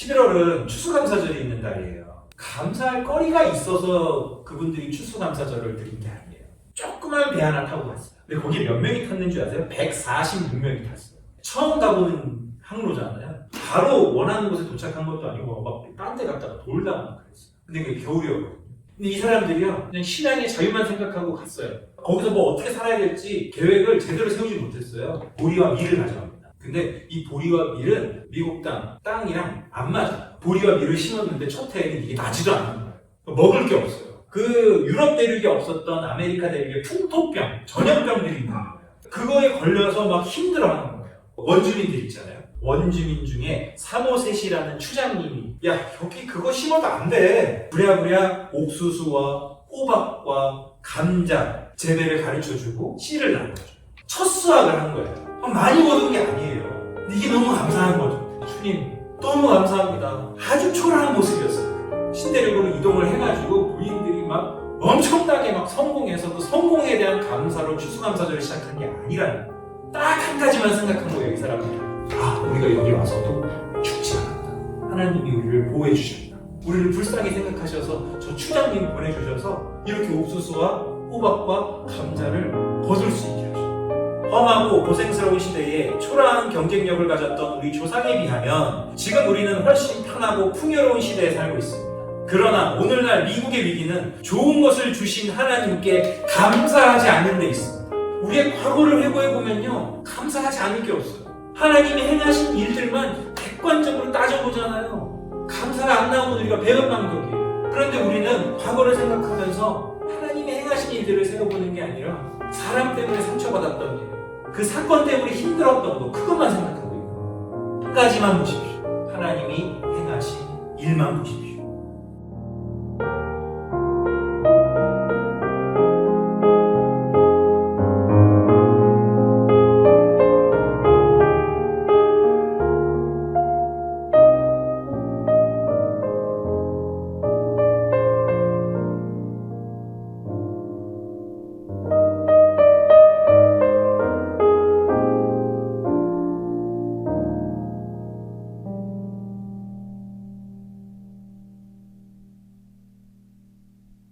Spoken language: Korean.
11월은 추수감사절이 있는 달이에요. 감사할 거리가 있어서 그분들이 추수감사절을 드린 게 아니에요. 조그만 배 하나 타고 갔어요. 근데 거기 몇 명이 탔는 줄 아세요? 146명이 탔어요. 처음 가보는 항로잖아요. 바로 원하는 곳에 도착한 것도 아니고 막 딴 데 갔다가 돌다가 그랬어요. 근데 그게 겨울이었거든요. 근데 이 사람들이요, 그냥 신앙의 자유만 생각하고 갔어요. 거기서 뭐 어떻게 살아야 될지 계획을 제대로 세우지 못했어요. 보리와 밀을 가져갑니다. 근데 이 보리와 밀은 미국 땅, 땅이랑 안 맞아요. 보리와 밀을 심었는데 첫 해에는 이게 나지도 않는 거예요. 먹을 게 없어요. 그 유럽 대륙에 없었던 아메리카 대륙의 풍토병, 전염병들이 있는 거예요. 그거에 걸려서 막 힘들어하는 거예요. 원주민들 있잖아요. 원주민 중에 사모셋이라는 추장님이 야 여기 그거 심어도 안 돼. 부랴부랴 옥수수와 호박과 감자 재배를 가르쳐주고 씨를 낳아줘요. 첫 수확을 한 거예요. 많이 거둔 게 아니에요. 이게 너무 감사한 거죠. 주님 너무 감사합니다. 아주 초라한 모습이었어요. 신대륙으로 이동을 해가지고 부인들이 막 엄청나게 막 성공해서 그 성공에 대한 감사로 추수감사절을 시작한 게 아니라는 딱 한 가지만 생각한 거예요 이 사람들이 아 우리가 여기 와서도 죽지 않았다 하나님이 우리를 보호해 주셨다 우리를 불쌍히 생각하셔서 저 추장님 보내주셔서 이렇게 옥수수와 호박과 감자를 험하고 고생스러운 시대에 초라한 경쟁력을 가졌던 우리 조상에 비하면 지금 우리는 훨씬 편하고 풍요로운 시대에 살고 있습니다. 그러나 오늘날 미국의 위기는 좋은 것을 주신 하나님께 감사하지 않는 데 있습니다. 우리의 과거를 회고해보면요. 감사하지 않을 게 없어요. 하나님이 행하신 일들만 객관적으로 따져보잖아요. 감사가 안 나오면 우리가 배은망덕이에요. 그런데 우리는 과거를 생각하면서 하나님이 행하신 일들을 세워보는 게 아니라 사람 때문에 상처받았던 일, 그 사건 때문에 힘들었던 거, 그것만 생각하고 가지만 보십시오. 하나님이 행하신 일만 보십시오.